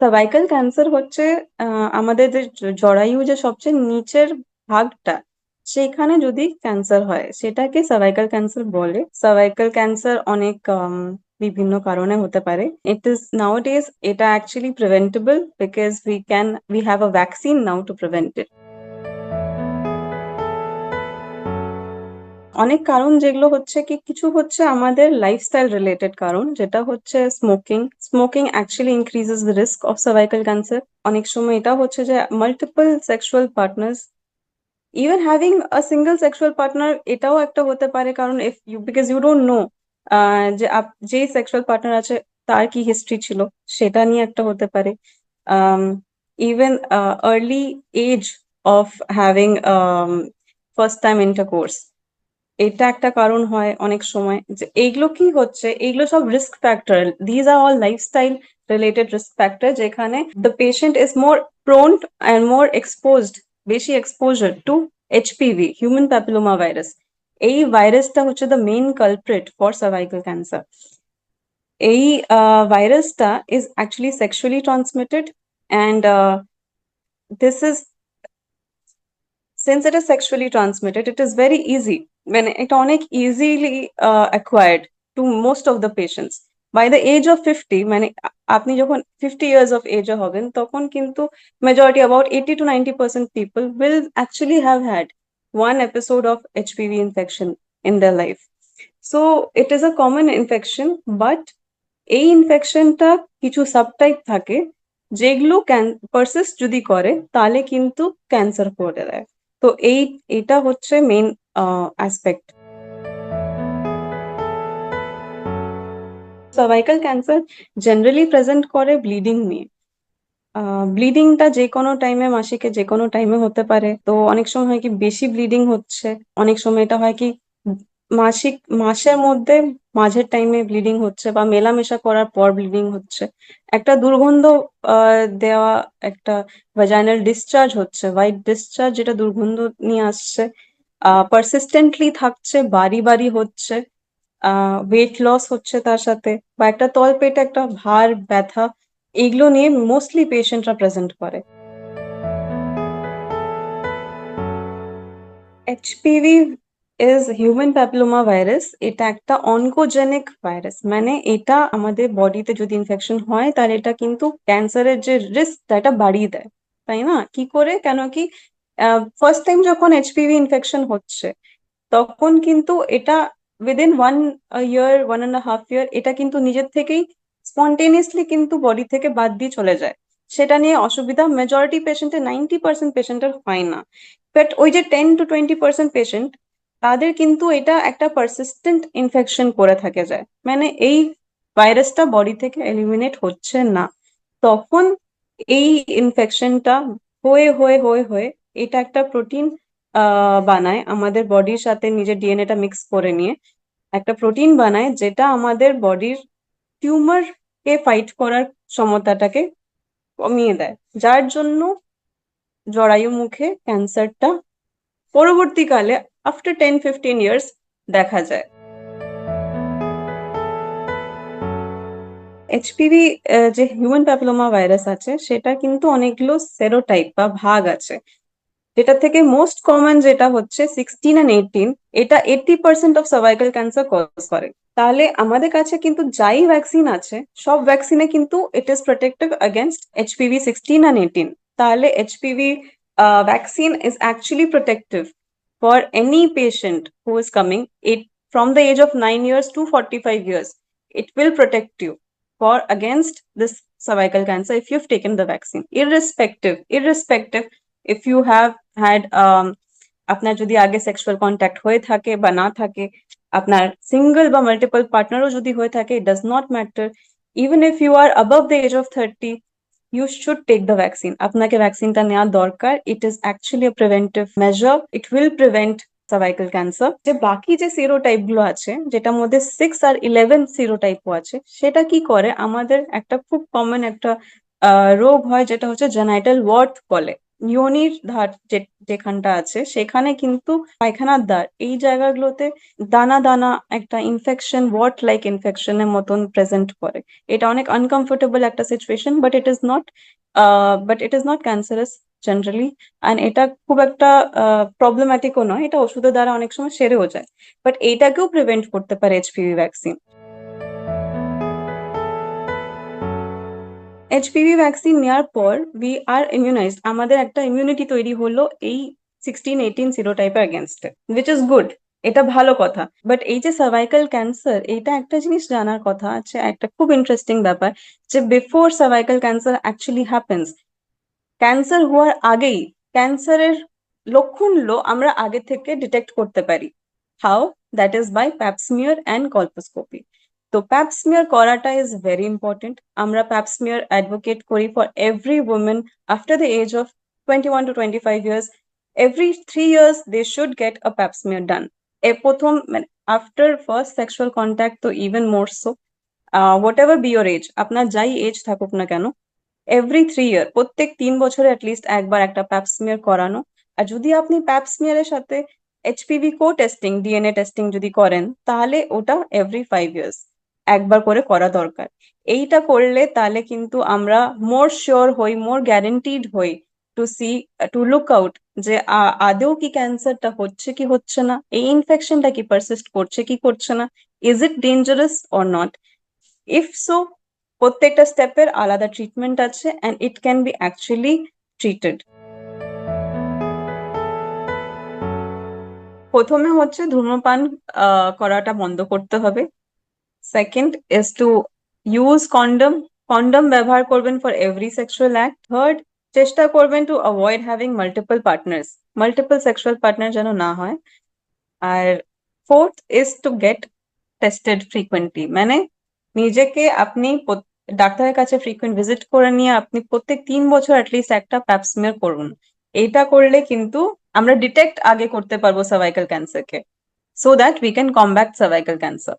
Cervical cancer হচ্ছে আমাদের যে জরায়ু যে সবচেয়ে নিচের ভাগটা, সেখানে যদি ক্যান্সার হয়, সেটাকে সার্ভাইকাল ক্যান্সার বলে। সার্ভাইকাল ক্যান্সার অনেক বিভিন্ন কারণে হতে পারে। ইট ইজ নাও ডেজ এটা actually preventable because we can we have a vaccine now to prevent it অনেক কারণ যেগুলো হচ্ছে কি, কিছু হচ্ছে আমাদের লাইফস্টাইল রিলেটেড কারণ, যেটা হচ্ছে smoking smoking actually increases the risk of cervical cancer অনেক সময় এটা হচ্ছে যে multiple sexual partners even having a single sexual partner এটাও একটা হতে পারে কারণ if you because you don't know যে আপ, যেই সেক্সুয়াল পার্টনার আছে, তার কি হিস্ট্রি ছিল, সেটা নিয়ে একটা হতে পারে। Even early age of having first time intercourse এটা একটা কারণ হয় অনেক সময় যে এইগুলো কি হচ্ছে? এইগুলো সব risk factor these are all lifestyle related risk factor যেখানে the patient is more prone and more exposed বেশি exposure to HPV human papilloma virus এই ভাইরাসটা হচ্ছে the main culprit for cervical cancer এই ভাইরাসটা is actually sexually transmitted and this is since it is sexually transmitted, it is very easy when it অনেক easily uh, acquired to most of the patients. By the age of 50, মানে আ- আপনি যখন 50 years of age হবেন তখন কিন্তু majority about 80 to 90 percent people will actually have had one episode of HPV infection in their life. So it is a common infection, but এই ইনফেকশনটা কিছু subtype থাকে যেগুলো পারসিস্ট যদি করে তাহলে কিন্তু ক্যান্সার করে দেয় তো এই, এটা হচ্ছে main aspect cervical cancer generally present করে ব্লিডিং নিয়ে। ব্লিডিংটা যে কোনো টাইমে মাসিকে যে কোনো টাইমে হতে পারে। তো অনেক সময় হয় কি, বেশি ব্লিডিং হচ্ছে। অনেক সময় এটা হয় কি মাসিক, মাসের মধ্যে মাঝের টাইমে ব্লিডিং হচ্ছে বা মেলামেশা করার পর ব্লিডিং হচ্ছে। একটা দুর্গন্ধ দেওয়া একটা ভ্যাজাইনাল ডিসচার্জ হচ্ছে হোয়াইট ডিসচার্জ যেটা দুর্গন্ধ নিয়ে আসছে পারসিস্টেন্টলি থাকছে, বাড়ি বাড়ি হচ্ছে ওয়েট লস হচ্ছে তার সাথে বা একটা তলপেটে একটা ভার, ব্যথা, এগুলো নিয়ে মোস্টলি পেশেন্টরা প্রেজেন্ট করে। HPV is human papilloma virus এটা একটা অনকোজেনিক ভাইরাস মানে এটা আমাদের বডিতে যদি ইনফেকশন হয়, তাহলে এটা কিন্তু ক্যান্সারের যে রিস্ক এটা বাড়িয়ে দেয়। তাই না? কি করে? কেন কি ফার্স্ট টাইম যখন এইচপিভি ইনফেকশন হচ্ছে, তখন কিন্তু এটা within one year one and half year এটা কিন্তু নিজের থেকেই স্পন্টেনিয়াসলি কিন্তু বডি থেকে বাদ দিয়ে চলে যায়। সেটা নিয়ে অসুবিধা মেজরিটি পেশেন্টের নাইনটি পার্সেন্ট পেশেন্টের হয় না। বাট ওই যে ten to twenty percent patient তাদের কিন্তু এটা একটা পারসিস্টেন্ট ইনফেকশন করে থাকে যায়। মানে এই ভাইরাসটা বডি থেকে এলিমিনেট হচ্ছে না। তখন এই ইনফেকশনটা হয়ে হয়ে হয়ে হয়ে এটা একটা প্রোটিন বানায় আমাদের বডির সাথে নিজের ডিএনএটা মিক্স করে নিয়ে। একটা প্রোটিন বানায় যেটা আমাদের বডির টিউমার কে ফাইট করার ক্ষমতাটাকে কমিয়ে দেয়। যার জন্য জরায়ু মুখে ক্যান্সারটা পরবর্তীকালে আফটার টেন ফিফটিন ইয়ার্স দেখা যায়। এইচপিভি যে হিউম্যান প্যাপিলোমা ভাইরাস আছে, সেটা কিন্তু অনেকগুলো সেরোটাইপ বা ভাগ আছে। যেটা থেকে মোস্ট কমন যেটা হচ্ছে সিক্সটিন অ্যান্ড এইটিন এটা eighty percent of cervical cancer cause করে। তাহলে আমাদের কাছে কিন্তু যাই ভ্যাকসিন আছে, সব ভ্যাকসিনে কিন্তু it is protective against HPV sixteen and eighteen তাহলে HPV vaccine is actually protective for any patient who is coming it from the age of 9 years to 45 years it will protect you for against this cervical cancer if you've taken the vaccine irrespective irrespective if you have had um, আপনার যদি আগে sexual contact হয়ে থাকে বা না থাকে আপনার single বা মাল্টিপল পার্টনারও যদি হয়ে থাকে it does not matter even if you are above the age of thirty You should take the vaccine আপনাকে ভ্যাকসিনটা নেওয়া দরকার। It is actually a preventive measure it will prevent cervical cancer যে বাকি যে সিরো টাইপগুলো আছে, যেটার মধ্যে সিক্স আর ইলেভেন সিরো সিরোটাইপও আছে, সেটা কি করে? আমাদের একটা খুব কমন একটা রোগ হয়, যেটা হচ্ছে জেনাইটাল ওয়ার্ট বলে। ইয়োনির ধার যেখানটা আছে, সেখানে কিন্তু পায়খানার দ্বার, এই জায়গাগুলোতে দানা দানা একটা ইনফেকশন ওয়াট লাইক ইনফেকশনের মতন প্রেজেন্ট করে। এটা অনেক আনকমফোর্টেবল একটা situation but it is not but it is not cancerous generally and এটা খুব একটা প্রবলেম্যাটিকও নয়, এটা ওষুধের দ্বারা অনেক সময় সেরেও যায়। বাট এইটাকেও প্রিভেন্ট করতে পারে এইচপিভি ভ্যাকসিন এইচপিভি ভ্যাকসিন নেওয়ার পর উই আর ইমিউনাইজড আমাদের একটা ইমিউনিটি তৈরি হলো এই সিক্সটিন এইটিন জিরো টাইপের এগেনস্টে উইচ ইজ গুড এটা ভালো কথা। বাট এই যে সার্ভাইকাল ক্যান্সার এটা একটা জিনিস জানার কথা আছে, একটা খুব ইন্টারেস্টিং ব্যাপার যে before cervical cancer actually happens cancer হওয়ার আগেই ক্যান্সারের লক্ষণ লক্ষণগুলো আমরা আগে থেকে ডিটেক্ট করতে পারি। How that is by pap smear and colposcopy তো প্যাপসমিয়ার করাটা ইজ ভেরি ইম্পর্টেন্ট আমরা প্যাপসমিয়ার অ্যাডভোকেট করি for every women after the age of twenty one to twenty five years every three years they should get a pap smear done এ প্রথম মানে after first sexual contact তো even more so whatever be your age আপনার যাই age থাকুক না কেন every three year প্রত্যেক তিন বছরে অ্যাটলিস্ট একবার একটা প্যাপসমিয়ার করানো। আর যদি আপনি প্যাপসমিয়ারের সাথে HPV co testing DNA testing যদি করেন, তাহলে ওটা এভরি ফাইভ ইয়ার্স একবার করে করা দরকার। এইটা করলে তাহলে কিন্তু আমরা মোর শিওর হই মোর গ্যারেন্টিড হই to see to look out যে আদেও কি ক্যান্সারটা হচ্ছে কি হচ্ছে না? এই ইনফেকশনটা কি পারসিস্ট করছে কি করছে না? Is it dangerous or not if so প্রত্যেকটা স্টেপের আলাদা ট্রিটমেন্ট আছে and it can be actually treated প্রথমে হচ্ছে ধূমপান করাটা বন্ধ করতে হবে। Second is to use condom condom ব্যবহার করবেন for every sexual act third চেষ্টা করবেন to avoid having multiple partners multiple sexual partner যেন না হয়। আর fourth is to get tested frequently মানে নিজেকে আপনি ডাক্তারের কাছে ফ্রিকুয়েন্ট ভিজিট করে নিয়ে আপনি প্রত্যেক তিন বছর অ্যাটলিস্ট একটা প্যাপসমিয়ার করুন। এটা করলে কিন্তু আমরা ডিটেক্ট আগে করতে পারব cervical ক্যান্সারকে so that we can combat cervical cancer